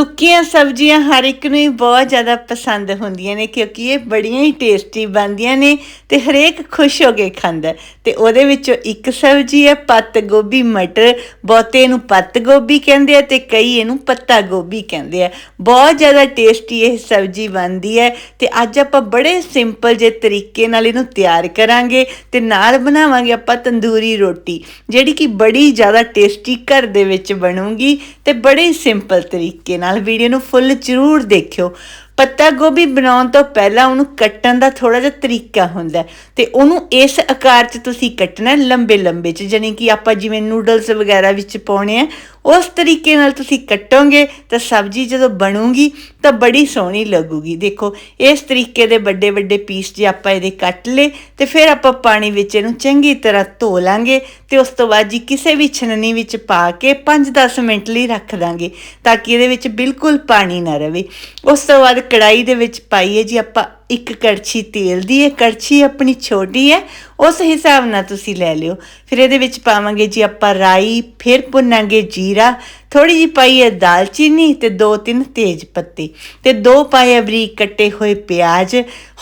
ਸੁੱਕੀਆਂ ਸਬਜ਼ੀਆਂ ਹਰ ਇੱਕ ਨੂੰ ਹੀ ਬਹੁਤ ਜ਼ਿਆਦਾ ਪਸੰਦ ਹੁੰਦੀਆਂ ਨੇ, ਕਿਉਂਕਿ ਇਹ ਬੜੀਆਂ ਹੀ ਟੇਸਟੀ ਬਣਦੀਆਂ ਨੇ ਤੇ ਹਰੇਕ ਖੁਸ਼ ਹੋ ਕੇ ਖਾਂਦਾ ਹੈ। ਤੇ ਉਹਦੇ ਵਿੱਚੋਂ ਇੱਕ ਸਬਜ਼ੀ ਹੈ ਪੱਤ ਗੋਭੀ ਮਟਰ, ਬਹੁਤੇ ਇਹਨੂੰ ਪੱਤ ਗੋਭੀ ਕਹਿੰਦੇ ਆ ਤੇ ਕਈ ਇਹਨੂੰ ਪੱਤਾ ਗੋਭੀ ਕਹਿੰਦੇ ਆ ਬਹੁਤ ਜ਼ਿਆਦਾ ਟੇਸਟੀ ਇਹ ਸਬਜ਼ੀ ਬਣਦੀ ਹੈ ਤੇ ਅੱਜ ਆਪਾਂ ਬੜੇ ਸਿੰਪਲ ਜੇ ਤਰੀਕੇ ਨਾਲ ਇਹਨੂੰ ਤਿਆਰ ਕਰਾਂਗੇ ਤੇ ਨਾਲ ਬਣਾਵਾਂਗੇ ਆਪਾਂ ਤੰਦੂਰੀ ਰੋਟੀ, ਜਿਹੜੀ ਕਿ ਬੜੀ ਜ਼ਿਆਦਾ ਟੇਸਟੀ ਘਰ ਦੇ ਵਿੱਚ ਬਣੂਗੀ ਤੇ ਬੜੇ ਹੀ ਸਿੰਪਲ ਤਰੀਕੇ ਨਾਲ ਵੀਡੀਓ ਨੂੰ ਫੁੱਲ ਜ਼ਰੂਰ ਦੇਖਿਓ। ਪੱਤਾ ਗੋਭੀ ਬਣਾਉਣ ਤੋਂ ਪਹਿਲਾਂ ਉਹਨੂੰ ਕੱਟਣ ਦਾ ਥੋੜਾ ਜਿਹਾ ਤਰੀਕਾ ਹੁੰਦਾ ਤੇ ਉਹਨੂੰ ਇਸ ਆਕਾਰ 'ਚ ਤੁਸੀਂ ਕੱਟਣਾ ਲੰਬੇ ਲੰਬੇ 'ਚ, ਜਾਣੀ ਕਿ ਆਪਾਂ ਜਿਵੇਂ ਨੂਡਲਸ ਵਗੈਰਾ ਵਿੱਚ ਪਾਉਣੇ ਆ ਉਸ ਤਰੀਕੇ ਨਾਲ ਤੁਸੀਂ ਕੱਟੋਗੇ ਤਾਂ ਸਬਜ਼ੀ ਜਦੋਂ ਬਣੂਗੀ ਤਾਂ ਬੜੀ ਸੋਹਣੀ ਲੱਗੂਗੀ। ਦੇਖੋ, ਇਸ ਤਰੀਕੇ ਦੇ ਵੱਡੇ ਵੱਡੇ ਪੀਸ ਜੇ ਆਪਾਂ ਇਹਦੇ ਕੱਟ ਲਏ ਤੇ ਫਿਰ ਆਪਾਂ ਪਾਣੀ ਵਿੱਚ ਇਹਨੂੰ ਚੰਗੀ ਤਰ੍ਹਾਂ ਧੋ ਲਾਂਗੇ ਤੇ ਉਸ ਤੋਂ ਬਾਅਦ ਜੀ ਕਿਸੇ ਵੀ ਛਨਨੀ ਵਿੱਚ ਪਾ ਕੇ 5-10 ਮਿੰਟ ਲਈ ਰੱਖ ਦਾਂਗੇ ਤਾਂ ਕਿ ਇਹਦੇ ਵਿੱਚ ਬਿਲਕੁਲ ਪਾਣੀ ਨਾ ਰਵੇ। ਉਸ ਤੋਂ ਬਾਅਦ ਕੜਾਈ ਦੇ ਵਿੱਚ ਪਾਈਏ ਜੀ ਆਪਾਂ ਇੱਕ ਕੜਛੀ ਤੇਲ ਦੀ ਹੈ, ਕੜਛੀ ਆਪਣੀ ਛੋਟੀ ਹੈ, ਉਸ ਹਿਸਾਬ ਨਾਲ ਤੁਸੀਂ ਲੈ ਲਿਓ। ਫਿਰ ਇਹਦੇ ਵਿੱਚ ਪਾਵਾਂਗੇ ਜੀ ਆਪਾਂ ਰਾਈ, ਫਿਰ ਭੁੰਨਾਂਗੇ ਜੀਰਾ ਥੋੜੀ ਜੀ ਪਾਈ ਹੈ ਦਾਲਚੀਨੀ ਤੇ ਦੋ ਤਿੰਨ ਤੇਜ ਪੱਤੇ ਤੇ ਦੋ ਪਾਏ ਬਰੀਕ ਕੱਟੇ ਹੋਏ ਪਿਆਜ਼।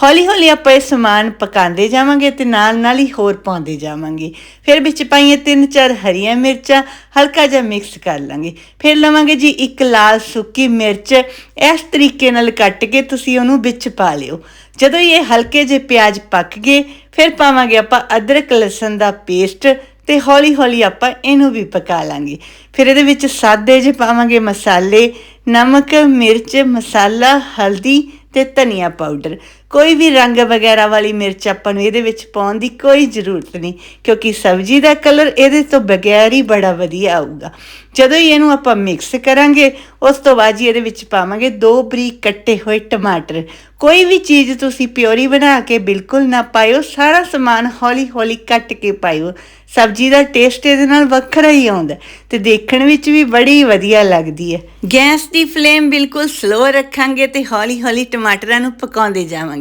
ਹੌਲੀ ਹੌਲੀ ਆਪਾਂ ਇਹ ਸਮਾਨ ਪਕਾਉਂਦੇ ਜਾਵਾਂਗੇ ਤੇ ਨਾਲ ਨਾਲ ਹੀ ਹੋਰ ਪਾਉਂਦੇ ਜਾਵਾਂਗੇ। ਫਿਰ ਵਿੱਚ ਪਾਈਏ ਤਿੰਨ ਚਾਰ ਹਰੀਆਂ ਮਿਰਚਾਂ, ਹਲਕਾ ਜਿਹਾ ਮਿਕਸ ਕਰ ਲਾਂਗੇ। ਫਿਰ ਲਵਾਂਗੇ ਜੀ ਇੱਕ ਲਾਲ ਸੁੱਕੀ ਮਿਰਚ। ਇਸ ਤਰੀਕੇ ਨਾਲ ਕੱਟ ਕੇ ਤੁਸੀਂ ਉਹਨੂੰ ਵਿੱਚ ਪਾ ਲਿਓ। ਜਦੋਂ ਇਹ ਹਲਕੇ ਜਿਹੇ ਪਿਆਜ਼ ਪੱਕ ਗਏ, ਫਿਰ ਪਾਵਾਂਗੇ ਆਪਾਂ ਅਦਰਕ ਲਸਣ ਦਾ ਪੇਸਟ ਤੇ ਹੌਲੀ ਹੌਲੀ ਆਪਾਂ ਇਹਨੂੰ ਵੀ ਪਕਾ ਲਾਂਗੇ। ਫਿਰ ਇਹਦੇ ਵਿੱਚ ਸਾਦੇ ਜੇ ਪਾਵਾਂਗੇ ਮਸਾਲੇ, ਨਮਕ, ਮਿਰਚ, ਮਸਾਲਾ, ਹਲਦੀ ਤੇ ਧਨੀਆ ਪਾਊਡਰ। ਕੋਈ ਵੀ ਰੰਗ ਵਗੈਰਾ ਵਾਲੀ ਮਿਰਚ ਆਪਾਂ ਨੂੰ ਇਹਦੇ ਵਿੱਚ ਪਾਉਣ ਦੀ ਕੋਈ ਜ਼ਰੂਰਤ ਨਹੀਂ, ਕਿਉਂਕਿ ਸਬਜ਼ੀ ਦਾ ਕਲਰ ਇਹਦੇ ਤੋਂ ਬਗੈਰ ਹੀ ਬੜਾ ਵਧੀਆ ਆਊਗਾ। ਜਦੋਂ ਹੀ ਇਹਨੂੰ ਆਪਾਂ ਮਿਕਸ ਕਰਾਂਗੇ, ਉਸ ਤੋਂ ਬਾਅਦ ਜੀ ਇਹਦੇ ਵਿੱਚ ਪਾਵਾਂਗੇ ਦੋ ਬਰੀਕ ਕੱਟੇ ਹੋਏ ਟਮਾਟਰ। ਕੋਈ ਵੀ ਚੀਜ਼ ਤੁਸੀਂ ਪਿਓਰੀ ਬਣਾ ਕੇ ਬਿਲਕੁਲ ਨਾ ਪਾਇਓ, ਸਾਰਾ ਸਮਾਨ ਹੌਲੀ ਹੌਲੀ ਕੱਟ ਕੇ ਪਾਇਓ। ਸਬਜ਼ੀ ਦਾ ਟੇਸਟ ਇਹਦੇ ਨਾਲ ਵੱਖਰਾ ਹੀ ਆਉਂਦਾ ਤੇ ਦੇਖਣ ਵਿੱਚ ਵੀ ਬੜੀ ਵਧੀਆ ਲੱਗਦੀ ਹੈ। ਗੈਸ ਦੀ ਫਲੇਮ ਬਿਲਕੁਲ ਸਲੋ ਰੱਖਾਂਗੇ ਤੇ ਹੌਲੀ ਹੌਲੀ ਟਮਾਟਰਾਂ ਨੂੰ ਪਕਾਉਂਦੇ ਜਾਵਾਂਗੇ।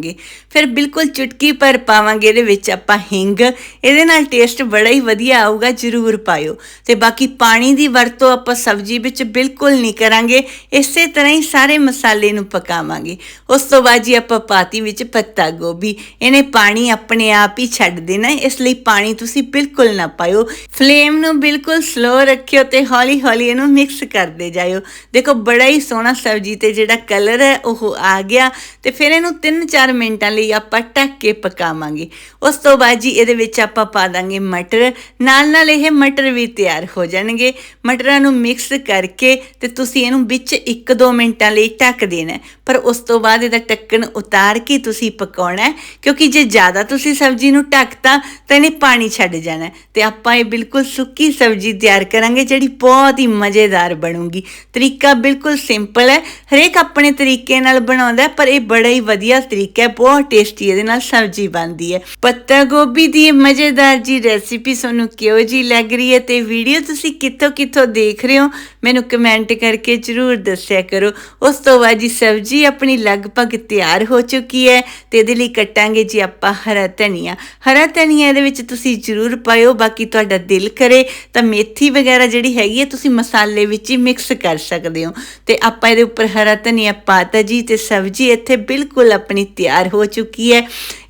ਫਿਰ ਬਿਲਕੁਲ ਚੁਟਕੀ ਪਰ ਪਾਵਾਂਗੇ ਇਹਦੇ ਵਿੱਚ ਆਪਾਂ ਹਿੰਗ। ਇਹਦੇ ਨਾਲ ਟੇਸਟ ਬੜਾ ਹੀ ਵਧੀਆ ਆਊਗਾ, ਜਰੂਰ ਪਾਇਓ। ਤੇ ਬਾਕੀ ਪਾਣੀ ਦੀ ਵਰਤੋਂ ਆਪਾਂ ਸਬਜ਼ੀ ਵਿੱਚ ਬਿਲਕੁਲ ਨਹੀਂ ਕਰਾਂਗੇ, ਇਸੇ ਤਰ੍ਹਾਂ ਹੀ ਸਾਰੇ ਮਸਾਲੇ ਨੂੰ ਪਕਾਵਾਂਗੇ। ਉਸ ਤੋਂ ਬਾਅਦ ਜੀ ਆਪਾਂ ਪਾਤੀ ਵਿੱਚ ਪੱਤਾ ਗੋਭੀ। ਇਹਨੇ ਪਾਣੀ ਆਪਣੇ ਆਪ ਹੀ ਛੱਡ ਦੇਣਾ, ਇਸ ਲਈ ਪਾਣੀ ਤੁਸੀਂ ਬਿਲਕੁਲ ਨਾ ਪਾਇਓ। ਫਲੇਮ ਨੂੰ ਬਿਲਕੁਲ ਸਲੋ ਰੱਖਿਓ ਤੇ ਹੌਲੀ ਹੌਲੀ ਇਹਨੂੰ ਮਿਕਸ ਕਰਦੇ ਜਾਇਓ। ਦੇਖੋ ਬੜਾ ਹੀ ਸੋਹਣਾ ਸਬਜ਼ੀ ਤੇ ਜਿਹੜਾ ਕਲਰ ਹੈ, ਉਹ ਆ ਗਿਆ। ਤੇ ਫਿਰ ਇਹਨੂੰ 3-4 ਮਿੰਟਾਂ ਲਈ ਆਪਾਂ ਢੱਕ ਕੇ ਪਕਾਵਾਂਗੇ। ਉਸ ਤੋਂ ਬਾਅਦ ਜੀ ਇਹਦੇ ਵਿੱਚ ਆਪਾਂ ਪਾ ਦਾਂਗੇ ਮਟਰ। ਨਾਲ ਨਾਲ ਇਹ ਮਟਰ ਵੀ ਤਿਆਰ ਹੋ ਜਾਣਗੇ। ਮਟਰਾਂ ਨੂੰ ਮਿਕਸ ਕਰਕੇ ਤੇ ਤੁਸੀਂ ਇਹਨੂੰ ਵਿੱਚ 1-2 ਮਿੰਟਾਂ ਲਈ ਢੱਕ ਦੇਣਾ ਪਰ ਉਸ ਤੋਂ ਬਾਅਦ ਇਹਦਾ ਢੱਕਣ ਉਤਾਰ ਕੇ ਤੁਸੀਂ ਪਕਾਉਣਾ ਕਿਉਂਕਿ ਜੇ ਜ਼ਿਆਦਾ ਤੁਸੀਂ ਸਬਜ਼ੀ ਨੂੰ ਢੱਕਤਾ, ਤਾਂ ਇਹਨੇ ਪਾਣੀ ਛੱਡ ਜਾਣਾ ਹੈ। ਤੇ ਆਪਾਂ ਇਹ ਬਿਲਕੁਲ ਸੁੱਕੀ ਸਬਜ਼ੀ ਤਿਆਰ ਕਰਾਂਗੇ, ਜਿਹੜੀ ਬਹੁਤ ਹੀ ਮਜ਼ੇਦਾਰ ਬਣੂਗੀ। ਤਰੀਕਾ ਬਿਲਕੁਲ ਸਿੰਪਲ ਹੈ। ਹਰੇਕ ਆਪਣੇ ਤਰੀਕੇ ਨਾਲ ਬਣਾਉਂਦਾ ਪਰ ਇਹ ਬੜਾ ਹੀ ਵਧੀਆ ਤਰੀਕਾ ਹੈ, ਬਹੁਤ ਟੇਸਟੀ ਇਹਦੇ ਨਾਲ ਸਬਜ਼ੀ ਬਣਦੀ ਹੈ। ਪੱਤਾ ਗੋਭੀ ਦੀ ਮਜ਼ੇਦਾਰ ਜੀ ਰੈਸਿਪੀ ਤੁਹਾਨੂੰ ਕਿਹੋ ਜੀ ਲੱਗ ਰਹੀ ਹੈ ਤੇ ਵੀਡੀਓ ਤੁਸੀਂ ਕਿੱਥੋਂ ਕਿੱਥੋਂ ਦੇਖ ਰਹੇ ਹੋ, ਮੈਨੂੰ ਕਮੈਂਟ ਕਰਕੇ ਜਰੂਰ ਦੱਸਿਆ ਕਰੋ। ਉਸ ਤੋਂ ਬਾਅਦ ਜੀ ਸਬਜ਼ੀ ਆਪਣੀ ਲਗਭਗ ਤਿਆਰ ਹੋ ਚੁੱਕੀ ਹੈ ਤੇ ਇਹਦੇ ਲਈ ਕੱਟਾਂਗੇ ਜੀ ਆਪਾਂ ਹਰਾ ਧਨੀਆ। ਹਰਾ ਧਨੀਆ ਇਹਦੇ ਵਿੱਚ ਤੁਸੀਂ ਜਰੂਰ ਪਾਇਓ, ਬਾਕੀ ਤੁਹਾਡਾ ਦਿਲ ਕਰੇ ਤਾਂ ਮੇਥੀ ਵਗੈਰਾ ਜਿਹੜੀ ਹੈਗੀ ਹੈ, ਤੁਸੀਂ ਮਸਾਲੇ ਵਿੱਚ ਹੀ ਮਿਕਸ ਕਰ ਸਕਦੇ ਹੋ। ਤੇ ਆਪਾਂ ਇਹਦੇ ਉੱਪਰ ਹਰਾ ਧਨੀਆ ਪਾਤਾ ਜੀ ਤੇ ਸਬਜ਼ੀ ਇੱਥੇ ਬਿਲਕੁਲ ਆਪਣੀ ਤਿਆਰ ਹੋ ਚੁੱਕੀ ਹੈ।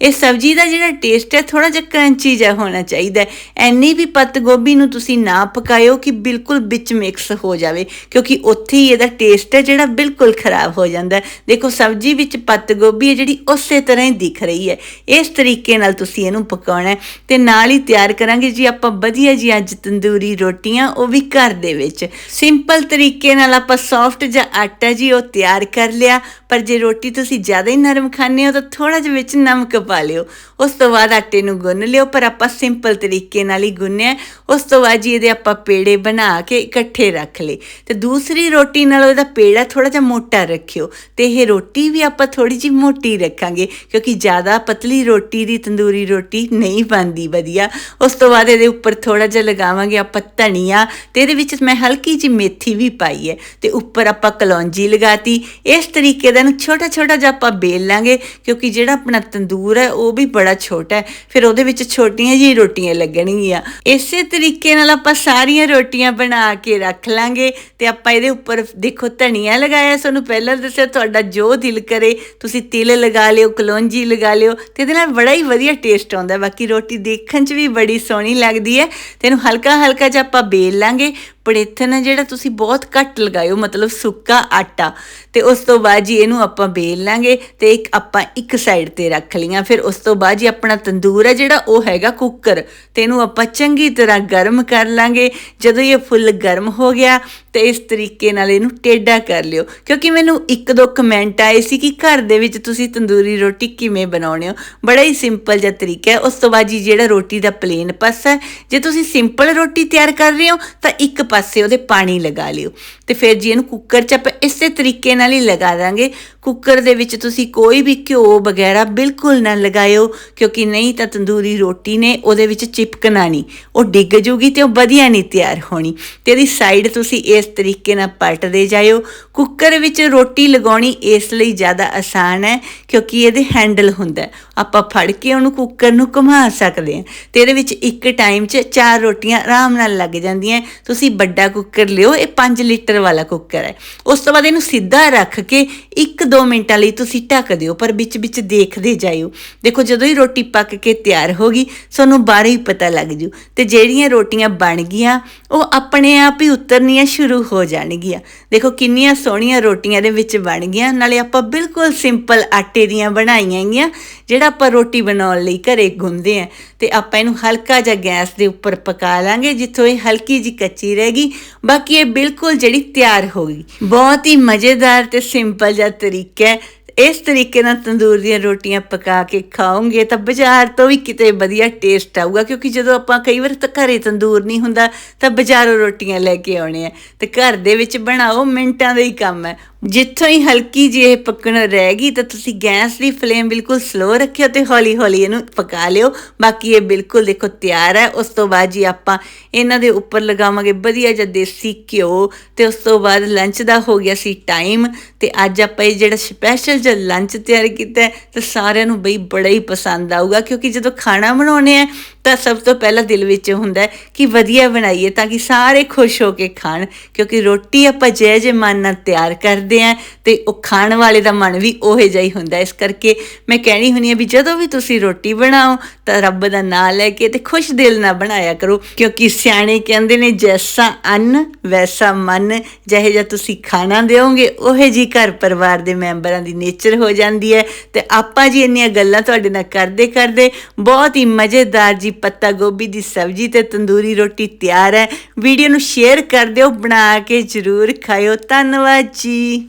ਇਹ ਸਬਜ਼ੀ ਦਾ ਜਿਹੜਾ ਟੇਸਟ ਹੈ ਥੋੜਾ ਜਿਹਾ ਕਰੰਚੀ ਜਿਹਾ ਹੋਣਾ ਚਾਹੀਦਾ ਹੈ। ਐਨੀ ਵੀ ਪੱਤ ਗੋਭੀ ਨੂੰ ਤੁਸੀਂ ਨਾ ਪਕਾਇਓ ਕਿ ਬਿਲਕੁਲ ਵਿੱਚ ਮਿਕਸ ਹੋ ਜਾਵੇ, ਕਿਉਂਕਿ ਉੱਥੇ ਹੀ ਇਹਦਾ ਟੇਸਟ ਹੈ ਜਿਹੜਾ ਬਿਲਕੁਲ ਖਰਾਬ ਹੋ ਜਾਂਦਾ ਹੈ। ਦੇਖੋ, ਸਬਜ਼ੀ ਵਿੱਚ ਪੱਤ ਗੋਭੀ ਹੈ ਜਿਹੜੀ ਉਸੇ ਤਰ੍ਹਾਂ ਹੀ ਦਿਖ ਰਹੀ ਹੈ। ਇਸ ਤਰੀਕੇ ਨਾਲ ਤੁਸੀਂ ਇਹਨੂੰ ਪਕਾਉਣਾ ਹੈ ਤੇ ਨਾਲ ਹੀ ਤਿਆਰ ਕਰਾਂਗੇ ਜੀ ਆਪਾਂ ਵਧੀਆ ਜੀ ਅੱਜ ਤੰਦੂਰੀ ਰੋਟੀਆਂ, ਉਹ ਵੀ ਘਰ ਦੇ ਵਿੱਚ। ਸਿੰਪਲ ਤਰੀਕੇ ਨਾਲ ਆਪਾਂ ਸੌਫਟ ਜਿਹਾ ਆਟਾ ਜੀ ਉਹ ਤਿਆਰ ਕਰ ਲਿਆ। ਪਰ ਜੇ ਰੋਟੀ ਤੁਸੀਂ ਜ਼ਿਆਦਾ ਹੀ ਨਰਮ ਖਾਣੇ ਹੋ ਤਾਂ ਥੋੜਾ ਜਿਹਾ ਵਿੱਚ ਨਮਕ ਪਾ ਲਿਓ। ਉਸ ਤੋਂ ਬਾਅਦ ਆਟੇ ਨੂੰ ਗੁੰਨ ਲਿਓ, ਪਰ ਆਪਾਂ ਸਿੰਪਲ ਤਰੀਕੇ ਨਾਲ ਹੀ ਗੁੰਨਿਆ ਉਸ ਤੋਂ ਬਾਅਦ ਜੀ ਇਹਦੇ ਆਪਾਂ ਪੇੜੇ ਬਣਾ ਕੇ ਇਕੱਠੇ ਰੱਖ ਲਏ। ਤੇ ਦੂਸਰੀ ਰੋਟੀ ਨਾਲੋਂ ਇਹਦਾ ਪੇੜਾ ਥੋੜਾ ਜਿਹਾ ਮੋਟਾ ਰੱਖਿਓ। ਤੇ ਇਹ ਰੋਟੀ ਵੀ ਆਪਾਂ ਥੋੜੀ ਜਿਹੀ ਮੋਟੀ ਰੱਖਾਂਗੇ, ਕਿਉਂਕਿ ਜ਼ਿਆਦਾ ਪਤਲੀ ਰੋਟੀ ਦੀ ਤੰਦੂਰੀ ਰੋਟੀ ਨਹੀਂ ਬਣਦੀ ਵਧੀਆ। ਉਸ ਤੋਂ ਬਾਅਦ ਇਹਦੇ ਉੱਪਰ ਥੋੜਾ ਜਿਹਾ ਲਗਾਵਾਂਗੇ ਆਪਾਂ ਧਨੀਆ, ਤੇ ਇਹਦੇ ਵਿੱਚ ਮੈਂ ਹਲਕੀ ਜਿਹੀ ਮੇਥੀ ਵੀ ਪਾਈ ਹੈ। ਤੇ ਉੱਪਰ ਆਪਾਂ ਕਲੌਂਜੀ ਲਗਾਤੀ। ਇਸ ਤਰੀਕੇ ਦਾ ਨੂੰ ਛੋਟਾ ਛੋਟਾ ਜਿਹਾ ਆਪਾਂ ਬੇਲ ਲਾਂਗੇ। ਕਿਉਂਕਿ ਜਿਹੜਾ ਆਪਣਾ ਤੰਦੂਰ ਹੈ, ਉਹ ਵੀ ਬੜਾ ਛੋਟਾ ਹੈ। ਫਿਰ ਉਹਦੇ ਵਿੱਚ ਛੋਟੀਆਂ ਜਿਹੀ ਰੋਟੀਆਂ ਲੱਗਣਗੀਆਂ। ਇਸੇ ਤਰੀਕੇ ਨਾਲ ਆਪਾਂ ਸਾਰੀਆਂ ਰੋਟੀਆਂ ਬਣਾ ਕੇ ਰੱਖ ਲਾਂਗੇ ਤੇ ਆਪਾਂ ਇਹਦੇ ਉੱਪਰ ਦੇਖੋ ਧਨੀਆ ਲਗਾਇਆ ਸਾਨੂੰ ਪਹਿਲਾਂ ਦੱਸਿਆ, ਤੁਹਾਡਾ ਜੋ ਦਿਲ ਕਰੇ, ਤੁਸੀਂ ਤਿਲ ਲਗਾ ਲਿਓ, ਕਲੌਂਜੀ ਲਗਾ ਲਿਓ, ਤੇ ਇਹਦੇ ਨਾਲ ਬੜਾ ਹੀ ਵਧੀਆ ਟੇਸਟ ਆਉਂਦਾ ਬਾਕੀ ਰੋਟੀ ਦੇਖਣ 'ਚ ਵੀ ਬੜੀ ਸੋਹਣੀ ਲੱਗਦੀ ਹੈ। ਤੇ ਇਹਨੂੰ ਹਲਕਾ ਹਲਕਾ ਜਿਹਾ ਆਪਾਂ ਬੇਲ ਲਾਂਗੇ। ਪੜੇਥਨ ਜਿਹੜਾ ਤੁਸੀਂ ਬਹੁਤ ਘੱਟ ਲਗਾਇਓ, ਮਤਲਬ ਸੁੱਕਾ ਆਟਾ, ਤੇ ਉਸ ਤੋਂ ਬਾਅਦ ਜੀ ਇਹਨੂੰ ਆਪਾਂ ਬੇਲ ਲਾਂਗੇ ਤੇ ਇੱਕ ਆਪਾਂ ਇੱਕ ਸਾਈਡ ਤੇ ਰੱਖ ਲਈਆਂ। ਫਿਰ ਉਸ ਤੋਂ ਬਾਅਦ ਜੀ ਆਪਣਾ ਤੰਦੂਰ ਹੈ ਜਿਹੜਾ ਉਹ ਹੈਗਾ ਕੁੱਕਰ, ਤੇ ਇਹਨੂੰ ਆਪਾਂ ਚੰਗੀ ਤਰ੍ਹਾਂ ਗਰਮ ਕਰ ਲਾਂਗੇ। ਜਦੋਂ ਇਹ ਫੁੱਲ ਗਰਮ ਹੋ ਗਿਆ ਤੇ ਇਸ ਤਰੀਕੇ ਨਾਲ ਇਹਨੂੰ ਟੇਢਾ ਕਰ ਲਿਓ। ਕਿਉਂਕਿ ਮੈਨੂੰ ਇੱਕ ਦੋ ਕਮੈਂਟ ਆਏ ਸੀ ਕਿ ਘਰ ਦੇ ਵਿੱਚ ਤੁਸੀਂ ਤੰਦੂਰੀ ਰੋਟੀ ਕਿਵੇਂ ਬਣਾਉਣੇ ਹੋ? ਬੜਾ ਹੀ ਸਿੰਪਲ ਜਿਹਾ ਤਰੀਕਾ ਹੈ। ਉਸ ਤੋਂ ਬਾਅਦ ਜੀ ਜਿਹੜਾ ਰੋਟੀ ਦਾ ਪਲੇਨ ਪਾਸਾ ਹੈ, ਜੇ ਤੁਸੀਂ ਸਿੰਪਲ ਰੋਟੀ ਤਿਆਰ ਕਰ ਰਹੇ ਹੋ, ਤਾਂ ਇੱਕ ਪਾਸੇ ਉਹਦੇ ਪਾਣੀ ਲਗਾ ਲਿਓ। ਤੇ ਫਿਰ ਜੀ ਇਹਨੂੰ ਕੁੱਕਰ 'ਚ ਆਪਾਂ ਇਸੇ ਤਰੀਕੇ ਨਾਲ ਹੀ ਲਗਾ ਦਾਂਗੇ। ਕੁੱਕਰ ਦੇ ਵਿੱਚ ਤੁਸੀਂ ਕੋਈ ਵੀ ਘਿਓ ਵਗੈਰਾ ਬਿਲਕੁਲ ਨਾ ਲਗਾਇਓ, ਕਿਉਂਕਿ ਨਹੀਂ ਤਾਂ ਤੰਦੂਰੀ ਰੋਟੀ ਨੇ ਉਹਦੇ ਵਿੱਚ ਚਿਪਕਣਾ ਨਹੀਂ। ਉਹ ਡਿੱਗ ਜੂਗੀ ਤੇ ਉਹ ਵਧੀਆ ਨਹੀਂ ਤਿਆਰ ਹੋਣੀ। ਤੇ ਇਹਦੀ ਸਾਈਡ ਤੁਸੀਂ ਇਸ ਤਰੀਕੇ ਨਾਲ ਪਲਟਦੇ ਜਾਇਓ। ਕੁੱਕਰ ਵਿੱਚ ਰੋਟੀ ਲਗਾਉਣੀ ਇਸ ਲਈ ਜ਼ਿਆਦਾ ਆਸਾਨ ਹੈ, ਕਿਉਂਕਿ ਇਹਦੇ ਹੈਂਡਲ ਹੁੰਦਾ ਆਪਾਂ ਫੜ ਕੇ ਉਹਨੂੰ ਕੁੱਕਰ ਨੂੰ ਘੁਮਾ ਸਕਦੇ ਹਾਂ। ਤੇ ਇਹਦੇ ਵਿੱਚ ਇੱਕ ਟਾਈਮ 'ਚ ਚਾਰ ਰੋਟੀਆਂ ਆਰਾਮ ਨਾਲ ਲੱਗ ਜਾਂਦੀਆਂ। ਤੁਸੀਂ ਵੱਡਾ ਕੁੱਕਰ ਲਿਓ, ਇਹ 5 ਲੀਟਰ ਵਾਲਾ ਕੁੱਕਰ ਹੈ। ਉਸ ਤੋਂ ਬਾਅਦ ਇਹਨੂੰ ਸਿੱਧਾ ਰੱਖ ਕੇ 1-2 ਮਿੰਟਾਂ ਲਈ ਤੁਸੀਂ ਢੱਕ ਦਿਓ, ਪਰ ਵਿੱਚ-ਵਿੱਚ ਦੇਖਦੇ ਜਾਇਓ। ਦੇਖੋ, ਜਦੋਂ ਹੀ ਰੋਟੀ ਪੱਕ ਕੇ ਤਿਆਰ ਹੋ ਗਈ, ਤੁਹਾਨੂੰ ਬਾਹਰ ਹੀ ਪਤਾ ਲੱਗ ਜੂ ਤੇ ਜਿਹੜੀਆਂ ਰੋਟੀਆਂ ਬਣ ਗਈਆਂ, ਉਹ ਆਪਣੇ ਆਪ ਹੀ ਉਤਰਨੀਆਂ ਸ਼ੁਰੂ ਹੋ ਜਾਣਗੀਆਂ। ਦੇਖੋ, ਕਿੰਨੀਆਂ ਸੋਹਣੀਆਂ ਰੋਟੀਆਂ ਦੇ ਵਿੱਚ ਬਣ ਗਈਆਂ। ਨਾਲੇ ਆਪਾਂ ਬਿਲਕੁਲ ਸਿੰਪਲ ਆਟੇ ਦੀਆਂ ਬਣਾਈਆਂ ਗਈਆਂ, ਜਿਹੜਾ ਆਪਾਂ ਰੋਟੀ ਬਣਾਉਣ ਲਈ ਘਰੇ ਗੁੰਦੇ ਆ ਤੇ ਆਪਾਂ ਇਹਨੂੰ ਹਲਕਾ ਜਿਹਾ ਗੈਸ ਦੇ ਉੱਪਰ ਪਕਾ ਲਾਂਗੇ, ਜਿੱਥੋਂ ਇਹ ਹਲਕੀ ਜੀ ਕੱਚੀ ਰਹੇਗੀ ਬਾਕੀ ਇਹ ਬਿਲਕੁਲ ਜਿਹੜੀ ਤਿਆਰ ਹੋ ਗਈ। ਬਹੁਤ ਹੀ ਮਜ਼ੇਦਾਰ ਤੇ ਸਿੰਪਲ ਜਿਹਾ ਤਰੀਕਾ ਹੈ। ਇਸ ਤਰੀਕੇ ਨਾਲ ਤੰਦੂਰ ਦੀਆਂ ਰੋਟੀਆਂ ਪਕਾ ਕੇ ਖਾਓਗੇ ਤਾਂ ਬਾਜ਼ਾਰ ਤੋਂ ਵੀ ਕਿਤੇ ਵਧੀਆ ਟੇਸਟ ਆਊਗਾ, ਕਿਉਂਕਿ ਜਦੋਂ ਆਪਾਂ ਕਈ ਵਾਰ ਤਾਂ ਘਰੇ ਤੰਦੂਰ ਨਹੀਂ ਹੁੰਦਾ, ਤਾਂ ਬਾਜ਼ਾਰੋਂ ਰੋਟੀਆਂ ਲੈ ਕੇ ਆਉਣੇ ਆ। ਤੇ ਘਰ ਦੇ ਵਿੱਚ ਬਣਾਓ, ਮਿੰਟਾਂ ਦਾ ਹੀ ਕੰਮ ਹੈ। ਜਿੱਥੋਂ ਹੀ ਹਲਕੀ ਜਿਹੀ ਇਹ ਪੱਕਣ ਰਹਿ ਗਈ, ਤਾਂ ਤੁਸੀਂ ਗੈਸ ਦੀ ਫਲੇਮ ਬਿਲਕੁਲ ਸਲੋ ਰੱਖਿਓ ਤੇ ਹੌਲੀ ਹੌਲੀ ਇਹਨੂੰ ਪਕਾ ਲਿਓ। ਬਾਕੀ ਇਹ ਬਿਲਕੁਲ ਦੇਖੋ ਤਿਆਰ ਹੈ। ਉਸ ਤੋਂ ਬਾਅਦ ਜੀ ਆਪਾਂ ਇਹਨਾਂ ਦੇ ਉੱਪਰ ਲਗਾਵਾਂਗੇ ਵਧੀਆ ਜਿਹਾ ਦੇਸੀ ਘਿਓ ਤੇ ਉਸ ਤੋਂ ਬਾਅਦ ਲੰਚ ਦਾ ਹੋ ਗਿਆ ਸੀ ਟਾਈਮ ਤੇ ਅੱਜ ਆਪਾਂ ਇਹ ਜਿਹੜਾ ਸਪੈਸ਼ਲ ਜਿਹਾ ਲੰਚ ਤਿਆਰ ਕੀਤਾ, ਤਾਂ ਸਾਰਿਆਂ ਨੂੰ ਬਈ ਬੜਾ ਹੀ ਪਸੰਦ ਆਊਗਾ, ਕਿਉਂਕਿ ਜਦੋਂ ਖਾਣਾ ਬਣਾਉਣੇ ਆ ਤਾਂ ਸਭ ਤੋਂ ਪਹਿਲਾਂ ਦਿਲ ਵਿੱਚ ਹੁੰਦਾ ਕਿ ਵਧੀਆ ਬਣਾਈਏ ਤਾਂ ਕਿ ਸਾਰੇ ਖੁਸ਼ ਹੋ ਕੇ ਖਾਣ, ਕਿਉਂਕਿ ਰੋਟੀ ਆਪਾਂ ਜੈ ਜੈ ਮਨ ਨਾਲ ਤਿਆਰ ਕਰਦੇ ਆ ਤੇ ਉਹ ਖਾਣ ਵਾਲੇ ਦਾ ਮਨ ਵੀ ਉਹੇ ਜਿਹਾ ਹੀ ਹੁੰਦਾ ਇਸ ਕਰਕੇ ਮੈਂ ਕਹਿਣੀ ਹੁੰਨੀ ਆ ਵੀ ਜਦੋਂ ਵੀ ਤੁਸੀਂ ਰੋਟੀ ਬਣਾਓ ਤਾਂ ਰੱਬ ਦਾ ਨਾਮ ਲੈ ਕੇ ਤੇ ਖੁਸ਼ ਦਿਲ ਨਾਲ ਬਣਾਇਆ ਕਰੋ, ਕਿਉਂਕਿ ਸਿਆਣੇ ਕਹਿੰਦੇ ਨੇ, ਜੈਸਾ ਅੰਨ, ਵੈਸਾ ਮਨ। ਜਿਹੇ ਜਿਹਾ ਤੁਸੀਂ ਖਾਣਾ ਦਿਓਗੇ, ਉਹੇ ਜੀ ਘਰ ਪਰਿਵਾਰ ਦੇ ਮੈਂਬਰਾਂ ਦੀ ਨੇਚਰ ਹੋ ਜਾਂਦੀ ਹੈ ਤੇ ਆਪਾਂ ਜੀ ਇੰਨੀਆਂ ਗੱਲਾਂ ਤੁਹਾਡੇ ਨਾਲ ਕਰਦੇ ਕਰਦੇ ਬਹੁਤ ਹੀ ਮਜ਼ੇਦਾਰ ਜੀ ਪੱਤਾ ਗੋਭੀ ਦੀ ਸਬਜ਼ੀ ਤੇ ਤੰਦੂਰੀ ਰੋਟੀ ਤਿਆਰ ਹੈ। ਵੀਡੀਓ ਨੂੰ ਸ਼ੇਅਰ ਕਰ ਦਿਓ, ਬਣਾ ਕੇ ਜਰੂਰ ਖਾਇਓ। ਧੰਨਵਾਦ ਜੀ।